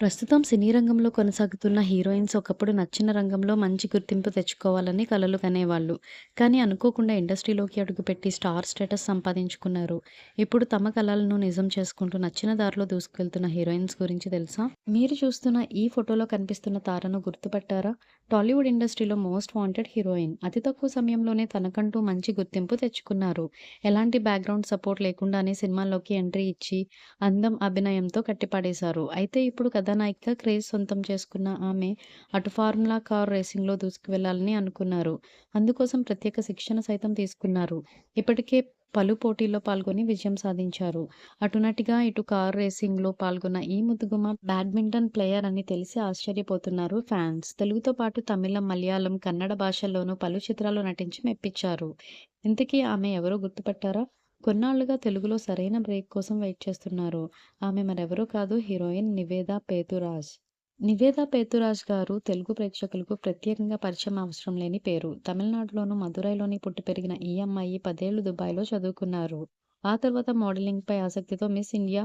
ప్రస్తుతం సినీ రంగంలో కొనసాగుతున్న హీరోయిన్స్ ఒకప్పుడు నచ్చిన రంగంలో మంచి గుర్తింపు తెచ్చుకోవాలని కలలు కనేవాళ్ళు. కానీ అనుకోకుండా ఇండస్ట్రీలోకి అడుగుపెట్టి స్టార్ స్టేటస్ సంపాదించుకున్నారు. ఇప్పుడు తమ కళలను నిజం చేసుకుంటూ నచ్చిన దారిలో దూసుకెళ్తున్న హీరోయిన్స్ గురించి తెలుసా? మీరు చూస్తున్న ఈ ఫోటోలో కనిపిస్తున్న తారను గుర్తుపట్టారా? టాలీవుడ్ ఇండస్ట్రీలో మోస్ట్ వాంటెడ్ హీరోయిన్. అతి తక్కువ సమయంలోనే తనకంటూ మంచి గుర్తింపు తెచ్చుకున్నారు. ఎలాంటి బ్యాక్‌గ్రౌండ్ సపోర్ట్ లేకుండానే సినిమాల్లోకి ఎంట్రీ ఇచ్చి అందం, అభినయంతో కట్టిపడేశారు. అయితే ఇప్పుడు కథానాయికగా క్రేజ్ సొంతం చేసుకున్న ఆమె అటు ఫార్ములా కార్ రేసింగ్‌లో దూసుకువెళ్ళాలని అనుకున్నారు. అందుకోసం ప్రత్యేక శిక్షణ సైతం తీసుకున్నారు. ఇప్పటికే పలు పోటీల్లో పాల్గొని విజయం సాధించారు. అటునటిగా ఇటు కార్ రేసింగ్‌లో పాల్గొన్న ఈ ముద్దుగుమ బ్యాడ్మింటన్ ప్లేయర్ అని తెలిసి ఆశ్చర్యపోతున్నారు ఫ్యాన్స్. తెలుగుతో పాటు తమిళం, మలయాళం, కన్నడ భాషల్లోనూ పలు చిత్రాల్లో నటించి మెప్పించారు. ఇంతకీ ఆమె ఎవరో గుర్తుపట్టారా? కొన్నాళ్ళుగా తెలుగులో సరైన బ్రేక్ కోసం వెయిట్ చేస్తున్నారు. ఆమె మరెవరూ కాదు హీరోయిన్ నివేదా పేతురాజ్. నివేదా పేతురాజ్ గారు తెలుగు ప్రేక్షకులకు ప్రత్యేకంగా పరిచయం అవసరం లేని పేరు. తమిళనాడులోను మదురైలోని పుట్టి పెరిగిన ఈ అమ్మాయి పదేళ్ళు దుబాయ్‌లో చదువుకున్నారు. ఆ తర్వాత మోడలింగ్‌పై ఆసక్తితో మిస్ ఇండియా,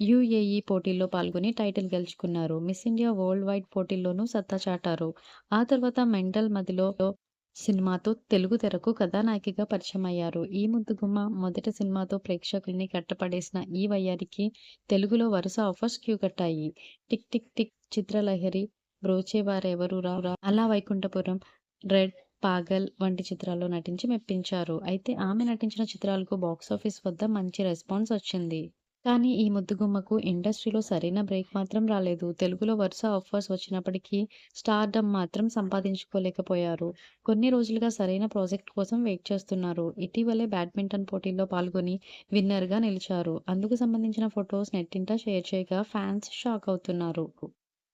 యూఏఈ పోటీల్లో పాల్గొని టైటిల్ గెలుచుకున్నారు. మిస్ ఇండియా వరల్డ్ వైడ్ పోటీల్లోనూ సత్తా చాటారు. ఆ తర్వాత మెంటల్ మదిలో సినిమాతో తెలుగు తెరకు కథానాయికగా పరిచయమయ్యారు. ఈ ముద్దుగుమ్మ మొదటి సినిమాతో ప్రేక్షకుల్ని కట్టపడేసిన ఈ వయ్యారికి తెలుగులో వరుస offers queue కట్టాయి. 'Tick Tick Tick', 'Chitralahari', 'Brochevarevarura', అలా వైకుంఠపురం', 'రెడ్', 'పాగల్' వంటి చిత్రాల్లో నటించి మెప్పించారు. అయితే ఆమె నటించిన చిత్రాలకు బాక్సాఫీస్ వద్ద మంచి రెస్పాన్స్ వచ్చింది. కానీ ఈ ముద్దుగుమ్మకు ఇండస్ట్రీలో సరైన బ్రేక్ మాత్రం రాలేదు. తెలుగులో వరుస ఆఫర్స్ వచ్చినప్పటికీ స్టార్డమ్ మాత్రం సంపాదించుకోలేకపోయారు. కొన్ని రోజులుగా సరైన ప్రాజెక్ట్ కోసం వెయిట్ చేస్తున్నారు. ఇటీవలే బ్యాడ్మింటన్ పోటీల్లో పాల్గొని విన్నర్‌గా నిలిచారు. అందుకు సంబంధించిన ఫొటోస్ నెట్టింట షేర్ చేయగా ఫ్యాన్స్ షాక్ అవుతున్నారు.